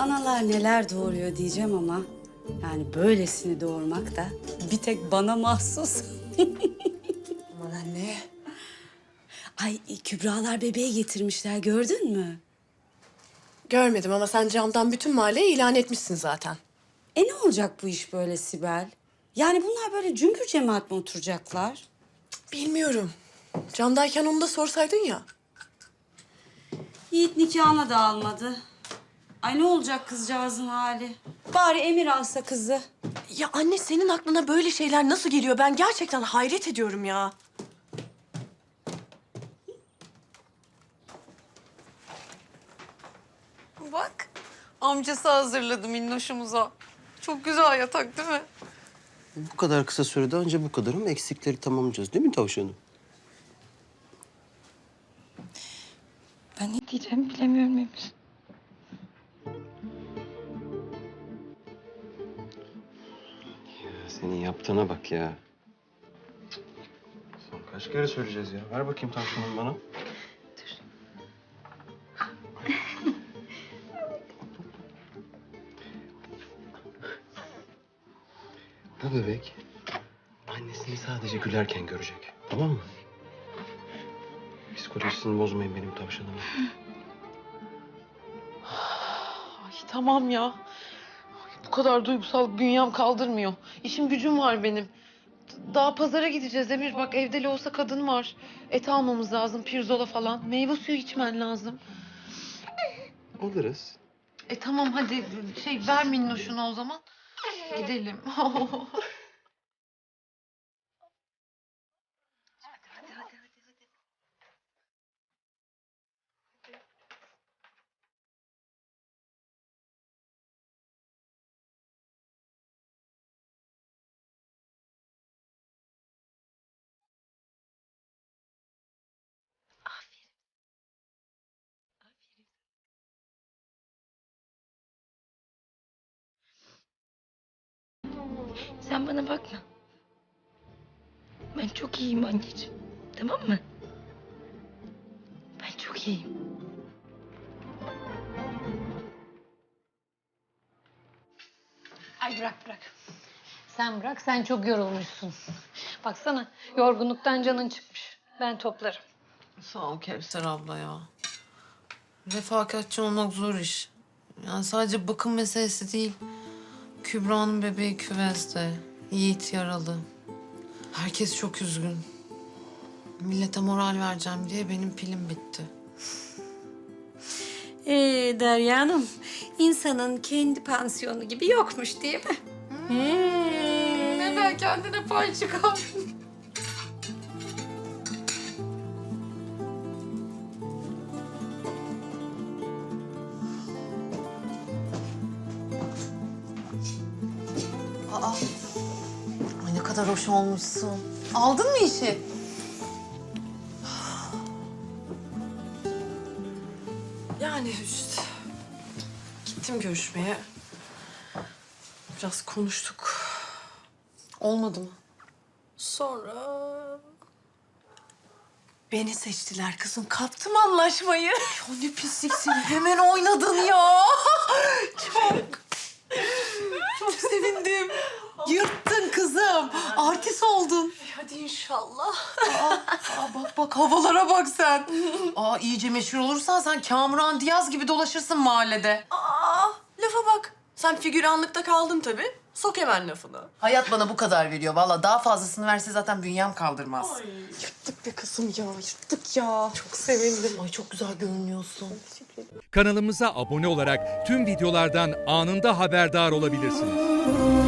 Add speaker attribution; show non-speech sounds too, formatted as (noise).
Speaker 1: Analar neler doğuruyor diyeceğim ama yani böylesini doğurmak da bir tek bana mahsus. (laughs)
Speaker 2: Aman anne.
Speaker 1: Ay Kübralar bebeği getirmişler gördün mü?
Speaker 2: Görmedim ama sen camdan bütün mahalleye ilan etmişsin zaten.
Speaker 1: E ne olacak bu iş böyle Sibel? Yani bunlar böyle cümbür cemaat mi oturacaklar?
Speaker 2: Bilmiyorum. Camdayken onu da sorsaydın ya.
Speaker 1: Yiğit nikahına da almadı. Ay ne olacak kızcağızın hali? Bari Emir alsa kızı.
Speaker 2: Ya anne senin aklına böyle şeyler nasıl geliyor? Ben gerçekten hayret ediyorum ya.
Speaker 3: Bak amcası hazırladı minnoşumuza. Çok güzel yatak değil mi?
Speaker 4: Bu kadar kısa sürede önce bu kadar ama eksikleri tamamlayacağız değil mi tavşanım?
Speaker 3: Ben ne diyeceğimi bilemiyorum Emir.
Speaker 4: Senin yaptığına bak ya. Son kaç kere söyleyeceğiz ya? Ver bakayım tavşanım bana. Bu bebek annesini sadece gülerken görecek. Tamam mı? Psikolojisini bozmayın benim tavşanımın.
Speaker 3: Ay tamam ya. Kadar duygusal bünyem kaldırmıyor. İşim gücüm var benim. Daha pazara gideceğiz Emir. Bak evde olsa kadın var. Et almamız lazım, pirzola falan. Meyve suyu içmen lazım.
Speaker 4: Alırız.
Speaker 3: E tamam hadi şey ver minnoşunu o zaman. Gidelim. (laughs)
Speaker 5: Sen bana bakma. Ben çok iyiyim anneciğim. Tamam mı? Ben çok iyiyim.
Speaker 6: Ay bırak bırak. Sen bırak, sen çok yorulmuşsun. Baksana, yorgunluktan canın çıkmış. Ben toplarım.
Speaker 3: Sağ ol Kevser abla ya. Refakatçi olmak zor iş. Yani sadece bakım meselesi değil. Kübra'nın bebeği küvezde. Yiğit yaralı. Herkes çok üzgün. Millete moral vereceğim diye benim pilim bitti.
Speaker 5: Ee, Derya Hanım, insanın kendi pansiyonu gibi yokmuş değil mi?
Speaker 3: Neden kendine pay çıkar? Kadar hoş olmuşsun. Aldın mı işi?
Speaker 2: Yani işte gittim görüşmeye. Biraz konuştuk.
Speaker 3: Olmadı mı?
Speaker 2: Sonra beni seçtiler kızım. Kaptım anlaşmayı.
Speaker 3: Ya ne pisliksin. Hemen oynadın ya. Çok (laughs) sevindim. Yırttın kızım. Artist oldun.
Speaker 2: Hadi inşallah.
Speaker 3: Aa, bak bak havalara bak sen. Aa iyice meşhur olursan sen Kamuran Diyaz gibi dolaşırsın mahallede.
Speaker 2: Aa, lafa bak. Sen figüranlıkta kaldın tabii. Sok hemen lafını.
Speaker 3: Hayat bana bu kadar veriyor. Valla daha fazlasını verse zaten bünyem kaldırmaz.
Speaker 2: Yırttık be kızım ya, yırttık ya. Çok sevindim.
Speaker 3: Ay çok güzel görünüyorsun.
Speaker 7: Kanalımıza abone olarak tüm videolardan anında haberdar olabilirsiniz.